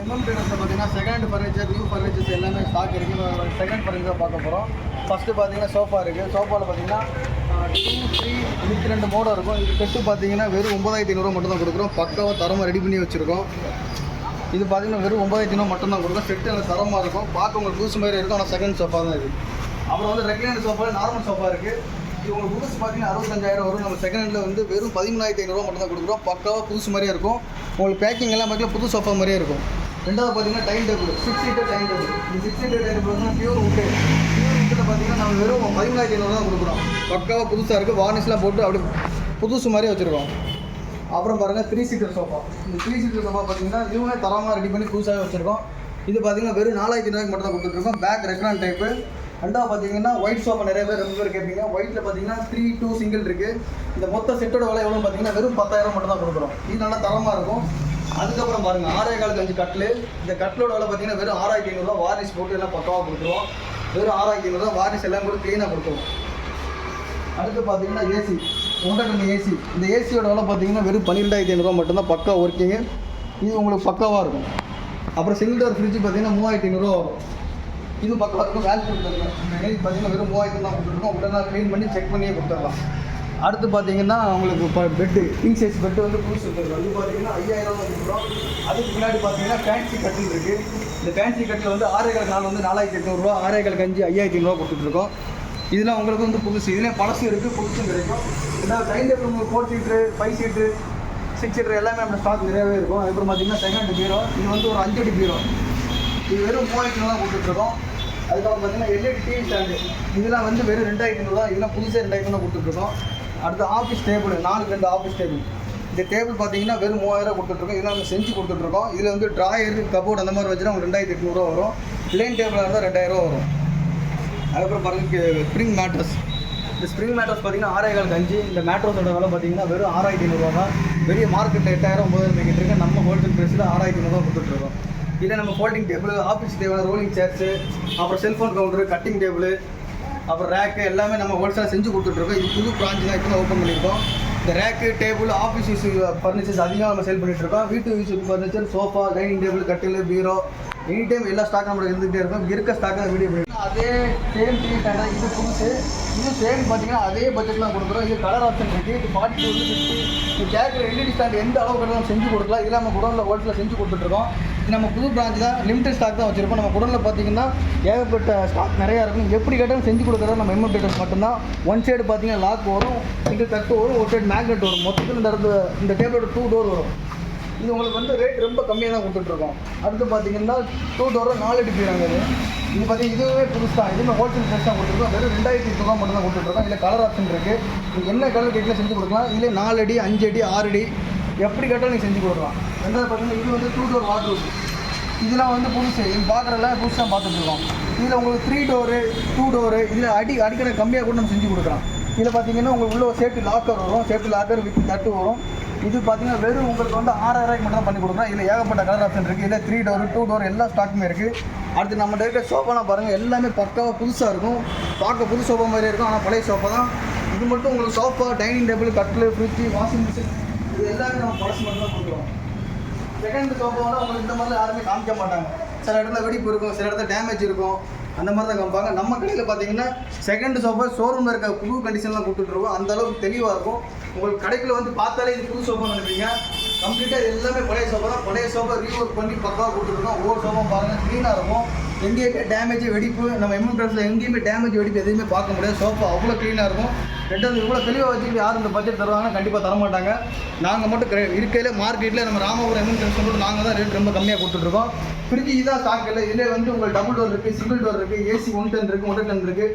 MM ட்ரேடர்ஸில் பார்த்தீங்கன்னா second furniture new furnitures எல்லாமே ஸ்டாக் இருக்குது செகண்ட் ஃபர்னிச்சர் பார்க்க போகிறோம் ஃபஸ்ட்டு பார்த்தீங்கன்னா சோஃபா இருக்குது சோஃபாவில் பார்த்தீங்கன்னா டூ த்ரீ இருபத்தி ரெண்டு மோடம் இருக்கும். இது செட்டு பார்த்தீங்கன்னா வெறும் ஒம்பதாயிரத்தி ஐநூறுரூவா மட்டும் தான் கொடுக்குறோம். பக்காவாக தரமாக ரெடி பண்ணி வச்சுருக்கோம். இது பார்த்தீங்கன்னா வெறும் ஒம்பதாயிரத்தி ஐநூறு மட்டும் தான் கொடுக்கும் செட்டு நல்லா தரமாக இருக்கும். பார்க்க உங்களுக்கு புதுசு மாதிரி இருக்கும். ஆனால் செகண்ட் சோஃபா தான் இருக்குது அப்புறம் வந்து ரெக்லைனர் சோஃபா நார்மல் சோஃபா இருக்குது இது உங்களுக்கு புதுசு பார்த்தீங்கன்னா அறுபத்தஞ்சாயிரம் வரும். நம்ம செகண்ட் ஹேண்டில் வந்து வெறும் பதிமூணாயிரத்தி ஐநூறுரூவா மட்டும் தான் கொடுக்குறோம். பக்காவாக புதுசு மாதிரியே இருக்கும். உங்களுக்கு பேக்கிங் எல்லாம் பார்த்தீங்கன்னா புது சோஃபா மாதிரியே இருக்கும். ரெண்டாவது பார்த்தீங்கன்னா time table six seater time table இந்த six seater time table pure wood pure உட்டில் பார்த்தீங்கன்னா நம்ம வெறும் பதிமூணாயிரத்தி ஐநூறு தான் கொடுக்குறோம். பக்காவாக புதுசாக இருக்குது வார்னிஷ்லாம் போட்டு அப்படி புதுசு மாதிரியே வச்சுருக்கோம். அப்புறம் பாருங்கள் த்ரீ சீட்டர் சோஃபா இந்த த்ரீ சீட்டர் சோஃபா பார்த்தீங்கன்னா இதுவுமே தரமாக ரெடி பண்ணி புதுசாகவே வச்சுருக்கோம். இது பார்த்தீங்கன்னா வெறும் நாலாயிரத்தி ரூபாய்க்கு மட்டும் தான் கொடுத்துருக்கோம் பேக் ரெக்ரான் டைப்பு ரெண்டாவது பார்த்தீங்கன்னா ஒயிட் சோஃபா நிறைய பேர் ரொம்ப பேர் கேட்பீங்க. ஒயிட்டில் பார்த்தீங்கன்னா த்ரீ டூ சிங்கிள் இருக்குது இந்த மொத்த செட்டோட விலை எவ்வளோ பார்த்தீங்கன்னா வெறும் பத்தாயிரம் மட்டும் தான் கொடுக்குறோம். இது நல்லா தரமாக இருக்கும். அதுக்கப்புறம் பாருங்கள் ஆறே காலுக்கு அஞ்சு கட்டில். இந்த கட்டிலோட விலை பார்த்தீங்கன்னா வெறும் ஆறாயிரத்தி ஐநூறுரூவா வார்னிஷ் போட்டு எல்லாம் பக்காவாக கொடுத்துருவோம். வெறும் ஆறாயிரத்தி ஐநூறுரூவா வார்னிஷ் எல்லாம் கூட க்ளீனாக கொடுத்துருவோம். அடுத்து பார்த்தீங்கன்னா ஏசி ஒன்றரை ஏசி இந்த ஏசியோட விலை பார்த்தீங்கன்னா வெறும் பன்னிரெண்டாயிரத்தி ஐநூறுரூவா மட்டும்தான் பக்கா ஒர்க்கிங்கு இது உங்களுக்கு பக்காவாக இருக்கும். அப்புறம் சிங்கிள் டோர் ஃப்ரிட்ஜ் பார்த்தீங்கன்னா மூவாயிரத்தி ஐநூறுரூவா வரும். இது பக்கமாக இருக்கும் வேல் கொடுத்துருங்க. பார்த்தீங்கன்னா வெறும் மூவாயிரத்தி தான் கொடுத்துருக்கோம். உடனே க்ளீன் பண்ணி செக் பண்ணியே கொடுத்துடலாம். அடுத்து பார்த்தீங்கன்னா உங்களுக்கு இப்போ பெட்டு கிங் சைஸ் பெட்டு வந்து புதுசு இருக்குது அது பார்த்தீங்கன்னா ஐயாயிரம் ரூபா அதுக்கு முன்னாடி பார்த்தீங்கன்னா ஃபேன்சி கட்டில் இருக்குது இந்த ஃபேன்சி கட்டில் வந்து ஆறேகால் நாள் வந்து நாலாயிரத்தி எட்நூறுரூவா ஆறேகால் கஞ்சி ஐயாயிரத்தி ஐநூறுரூவா கொடுத்துட்ருக்கோம் இதெல்லாம் உங்களுக்கு வந்து புதுசு. இதுலேயும் பழசும் இருக்குது புதுசும் கிடைக்கும். ஏன்னா டைம் டேபிள் உங்களுக்கு four seater five seater six seater எல்லாமே நம்ம ஸ்டாக் நிறையவே இருக்கும். அதுக்கப்புறம் பார்த்தீங்கன்னா செகண்ட் பீரோ இது வந்து ஒரு அஞ்சு அடி பீரோ இது வெறும் மூவாயிரத்தி தான் கொடுத்துட்ருக்கோம் அதுக்கப்புறம் பார்த்தீங்கன்னா எல்இடி டிவி ஸ்டாண்டு இதெல்லாம் வந்து வெறும் ரெண்டாயிரத்தி ஐநூறுவா இதெல்லாம் புதுசாக ரெண்டாயிரத்தி தான் கொடுத்துட்ருக்கோம் அடுத்து ஆஃபீஸ் டேபிள் நாலுக்கு ரெண்டு ஆஃபீஸ் டேபிள் இந்த டேபிள் பார்த்தீங்கன்னா வெறும் மூவாயிரம் கொடுத்துட்ருக்கோம். இதெல்லாம் நம்ம செஞ்சு கொடுத்துட்ருக்கோம். இதில் வந்து ட்ராயர் கபோர்டு அந்த மாதிரி வச்சுன்னா உங்களுக்கு ரெண்டாயிரத்தி எட்நூறுவா வரும். பிளேன் டேபிளாக இருந்தால் ரெண்டாயிரூவா வரும். அதுக்கப்புறம் பாருங்க ஸ்ப்ரிங் மேட்ரஸ் இந்த ஸ்ப்ரிங் மேட்ரஸ் பார்த்தீங்கன்னா ஆறாயிரம் அஞ்சு. இந்த மேட்ரஸோட விலை பார்த்தீங்கன்னா வெறும் ஆறாயிரத்தி ஐநூறுரூவா தான். பெரிய மார்க்கெட்டில் எட்டாயிரம் ஒம்பதாயிரம் போய்கிட்டு இருக்கு நம்ம ஹோல்சேல் ப்ரைஸில் ஆறாயிரத்தி ஐநூறுரூவா கொடுத்துட்ருக்கோம். இதில் நம்ம folding table office table rolling chairs அப்புறம் செல்ஃபோன் கவுண்டரு கட்டிங் டேபிள் அப்புறம் ரேக்கு எல்லாமே நம்ம ஹோல்சேலாக செஞ்சு கொடுத்துட்ருக்கோம். இது புது பிரான்ச்சு தான் இப்போ ஓப்பன் பண்ணியிருக்கோம். இந்த rack table office use furnitures அதிகமாக நம்ம சேல் பண்ணிட்டு இருக்கோம் வீட்டு use furniture sofa dining table கட்டில் பீரோ எனி டைம் எல்லா ஸ்டாக்கும் நம்மளுக்கு இருந்துகிட்டே இருக்கும். இருக்க ஸ்டாக்காக வீடியோ பண்ணி அதே சேம் டிவி இது புதுசு. இது சேம் பார்த்தீங்கன்னா அதே பட்ஜெட்லாம் கொடுக்குறோம். இது கலர் ஆப்ஷன் இருக்குது இது ஃபார்ட்டி டூ ஃபிஃப்டி இது கேட்குற எல்இடி ஸ்டாண்ட் எந்த அளவுக்கு நம்ம செஞ்சு கொடுக்கலாம். இதெல்லாம் நம்ம குடோனில் ஹோல்சேலில் செஞ்சு கொடுத்துட்ருக்கோம். நம்ம புது பிரான்ச் தான் லிமிடெட் ஸ்டாக் தான் வச்சுருப்போம் நம்ம குடலில் பார்த்தீங்கன்னா ஏகப்பட்ட ஸ்டாக் நிறையா இருக்கும் எப்படி கேட்டாலும் செஞ்சு கொடுக்குறது நம்ம எம்எம் மட்டும்தான். ஒன் சைடு பார்த்தீங்கன்னா லாக் வரும். இங்கே தட்டு வரும். ஒரு சைடு மேக்னெட் வரும். மொத்தத்தில் இந்த இந்த டேபிளோட டூ டோர் வரும். இது உங்களுக்கு வந்து ரேட் ரொம்ப கம்மியாக தான் கொடுத்துட்ருக்கோம். அடுத்து பார்த்தீங்கன்னா டூ டோரில் நாலு அடி இது. இது பார்த்தீங்கன்னா இதுவே புதுசு தான். இதுவுமே ஹோல்சேல் ப்ரைஸ் தான் கொடுத்துருக்கோம். வெறும் ரெண்டாயிரத்தி எட்நூறுவா மட்டும் தான் கொடுத்துட்ருக்கோம். இதில் கலர் ஆப்ஷன் இருக்குது நீங்கள் என்ன கலர் கேட்டில் செஞ்சு கொடுக்கலாம்? இதில் நாலு அடி அஞ்சு அடி ஆறு அடி. எப்படி கேட்டாலும் நீங்கள் செஞ்சு கொடுக்கலாம். ரெண்டாவது பார்த்தீங்கன்னா இது வந்து டூ டோர் வாட்ரூப் இதெல்லாம் வந்து புதுசு. இது பார்க்குறதுல புதுசாக பார்த்துட்ருக்கோம் இதில் உங்களுக்கு த்ரீ டோரு டூ டோரு இதில் அடி அடிக்கிற கம்மியாக கூட நம்ம செஞ்சு கொடுக்குறோம் இதில் பார்த்தீங்கன்னா உங்களுக்கு உள்ள சேஃப்டி லாக்கர் வரும். சேஃப்டி லாக்கர் வித் தட்டு வரும். இது பார்த்தீங்கன்னா வெறும் உங்களுக்கு வந்து ஆறாயிரம் மட்டும் தான் பண்ணி கொடுக்குறோம் இதில் ஏகப்பட்ட கலர் ஆப்ஷன் இருக்குது இதில் த்ரீ டோர் டூ டோர் எல்லா ஸ்டாக்குமே இருக்குது அடுத்து நம்மகிட்ட இருக்க சோஃபாலாம் பாருங்கள் எல்லாமே பக்காவாக புதுசாக இருக்கும். பார்க்க புது சோஃபா மாதிரி இருக்கும். ஆனால் பழைய சோஃபா தான். இது மட்டும் உங்களுக்கு சோஃபா டைனிங் டேபிள் கட்டில் ஃப்ரிட்ஜு வாஷிங் மிஷின் இது எல்லாமே நம்ம பழசு மட்டும் தான் கொடுக்குறோம் செகண்ட் சோஃபாவோட உங்களுக்கு இந்த மாதிரிலாம் யாருமே காமிக்க மாட்டாங்க. சில இடத்துல வெடிப்பு இருக்கும் சில இடத்துல டேமேஜ் இருக்கும். அந்த மாதிரி தான் காமிப்பாங்க. நம்ம கடையில் பார்த்தீங்கன்னா செகண்ட் சோஃபா ஷோரூமில் இருக்க புது கண்டிஷன்லாம் கொடுத்துட்ருக்கோம் அந்த அளவுக்கு தெளிவாக இருக்கும். உங்களுக்கு கடைக்குள்ள வந்து பார்த்தாலே இது புது சோஃபா நினைப்பீங்க. கம்ப்ளீட்டாக எல்லாமே பழைய சோஃபா தான். பழைய சோஃபா ரீஒர்க் பண்ணி பக்காவாக கொடுத்துருக்கோம் ஒவ்வொரு சோஃபா பாருங்கள் க்ளீனாக இருக்கும். எங்கேயுமே டேமேஜ் வெடிப்பு நம்ம எம்எம் ட்ரெஸ்ஸில் எங்கேயுமே டேமேஜ் வெடிப்பு எதுவுமே பார்க்க முடியாது. சோஃபா அவ்வளோ க்ளீனாக இருக்கும். ரெண்டாவது இவ்வளோ தெளிவாக வச்சுக்கிட்டு யார் இந்த பட்ஜெட் தருவாங்கன்னா கண்டிப்பாக தர மாட்டாங்க நாங்கள் மட்டும் இருக்கையில இருக்கையில் மார்க்கெட்டில் நம்ம ராமபுரம் எம்எம் ட்ரெஸ் மட்டும் நாங்கள் தான் ரேட் ரொம்ப கம்மியாக கொடுத்துட்ருக்கோம் ஃப்ரிட்ஜ் இதான் ஸ்டாக் இல்லை. இதிலே வந்து உங்களுக்கு டபுள் டோர் இருக்குது சிங்கிள் டோர் இருக்குது ஏசி ஒன் டென் இருக்குது ஒன் டென் இருக்குது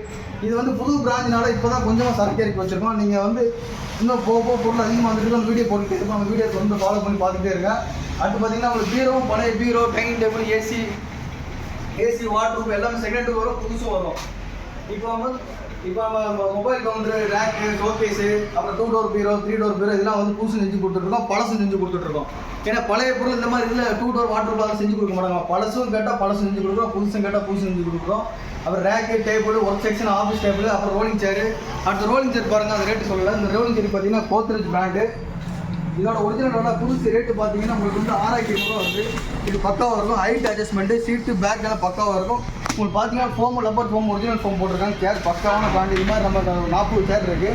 இது வந்து புது பிராஞ்சினால இப்போ தான் கொஞ்சமாக சரக்கு இறக்கி வச்சுருக்கோம். நீங்கள் வந்து இன்னும் போக போக பொருள் அதிகமாக வந்துட்டு வீடியோ போட்டு இருக்கும் அந்த வீடியோ வந்து ஃபாலோ பண்ணி பார்த்துட்டே இருக்கேன் அடுத்து பார்த்தீங்கன்னா உங்களுக்கு பீரோ பழைய பீரோ dining table AC AC wardrobe எல்லாமே செகண்ட் வரும் புதுசும் வரும். இப்போ வந்து இப்போ நம்ம மொபைல் வந்து ரேக்கு ஷோகேஸு அப்புறம் டூ டோர் பீரோ த்ரீ டோர் பீரோ இதெல்லாம் வந்து புதுசு செஞ்சு கொடுத்துட்ருக்கோம் பழசும் செஞ்சு கொடுத்துட்ருக்கோம். ஏன்னா பழைய பொருள் இந்த மாதிரி இதில் டூ டோர் வாட்டர் பால் செஞ்சு கொடுக்க மாட்டாங்க. பழசும் கேட்டால் பழசு செஞ்சு கொடுக்குறோம் புதுசும் கேட்டால் புதுசு செஞ்சு கொடுக்குறோம். அப்புறம் rack table work section office table அப்புறம் ரோலிங் சேரு அடுத்த ரோலிங் சேர் பாருங்கள் அந்த ரேட்டு சொல்லலை. இந்த ரோலிங் சேர் பார்த்தீங்கன்னா கோத்ரேஜ் பிராண்டு இதோட ஒரிஜினல் விலை புதுசு ரேட்டு பார்த்தீங்கன்னா உங்களுக்கு வந்து ஆறாயிரத்தி ஐநூறுரூவா வருது. இது பக்காவாக இருக்கும். ஹைட் அட்ஜஸ்ட்மெண்ட்டு சீட்டு பேக் எல்லாம் பக்காவாக இருக்கும். உங்களுக்கு பார்த்தீங்கன்னா foam rubber foam original foam போட்டிருக்காங்க. சேர் பக்காவான பிராண்ட் இது மாதிரி நம்ம நாற்பது சேர் இருக்குது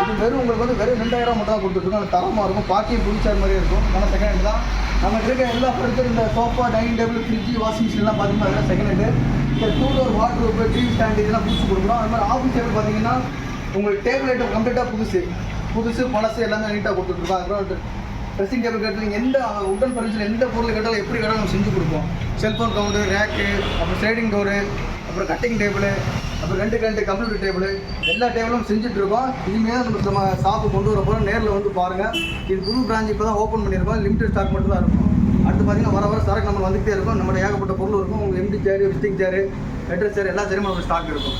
இது வெறும் உங்களுக்கு வந்து வெறும் ரெண்டாயிரம் மட்டும் தான் கொடுத்துருக்கோம் அது தரமாக இருக்கும். பார்க்கிங் புது மாதிரியே இருக்கும். ஆனால் செகண்ட் ஹேண்ட் தான். நம்ம இருக்க எல்லா ஃபர்னிச்சர் இந்த sofa dining table fridge washing மிஷின்லாம் பார்த்தீங்கன்னா அதெல்லாம் செகண்ட் ஹேண்டு இந்த two door wardrobe TV stand இதெல்லாம் புதுசு கொடுக்குறோம். அது மாதிரி ஆஃபீஸ் டேபிள் பார்த்தீங்கன்னா உங்களுக்கு டேபிள் ஐட்டம் கம்ப்ளீட்டாக புதுசு. புதுசு பழசு எல்லாமே நீட்டாக கொடுத்துட்ருக்கோம் அதுக்கப்புறம் ட்ரெஸ்ஸிங் டேபிள் கேட்டாலும் எந்த உடன் ஃபர்னிச்சர் எந்த பொருள் கேட்டாலும் எப்படி கேட்டாலும் நம்ம செஞ்சு கொடுப்போம். செல்ஃபோன் கவுண்டர் ரேக்கு அப்புறம் ஸ்லைடிங் டோரு அப்புறம் கட்டிங் டேபிள் அப்புறம் ரெண்டு ரெண்டு கம்ப்யூட்டர் டேபிள் எல்லா டேபிளும் செஞ்சுட்டு இருக்கோம் இனிமேல் நம்ம நம்ம ஷாப்பு கொண்டு வர போகிறோம் நேரில் வந்து பாருங்கள் இது புது பிரான்ச் இப்போ தான் ஓப்பன் பண்ணியிருக்கோம். லிமிடெட் ஸ்டாக் மட்டும் தான் இருக்கும். அடுத்து பார்த்தீங்கன்னா வர வர சரக்கு நம்ம வந்துகிட்டே இருக்கும். நம்மளோட ஏகப்பட்ட பொருள் இருக்கும். உங்களுக்கு MD chair visiting chair letter chair எல்லா சேரும் நம்ம ஸ்டாக் இருக்கும்.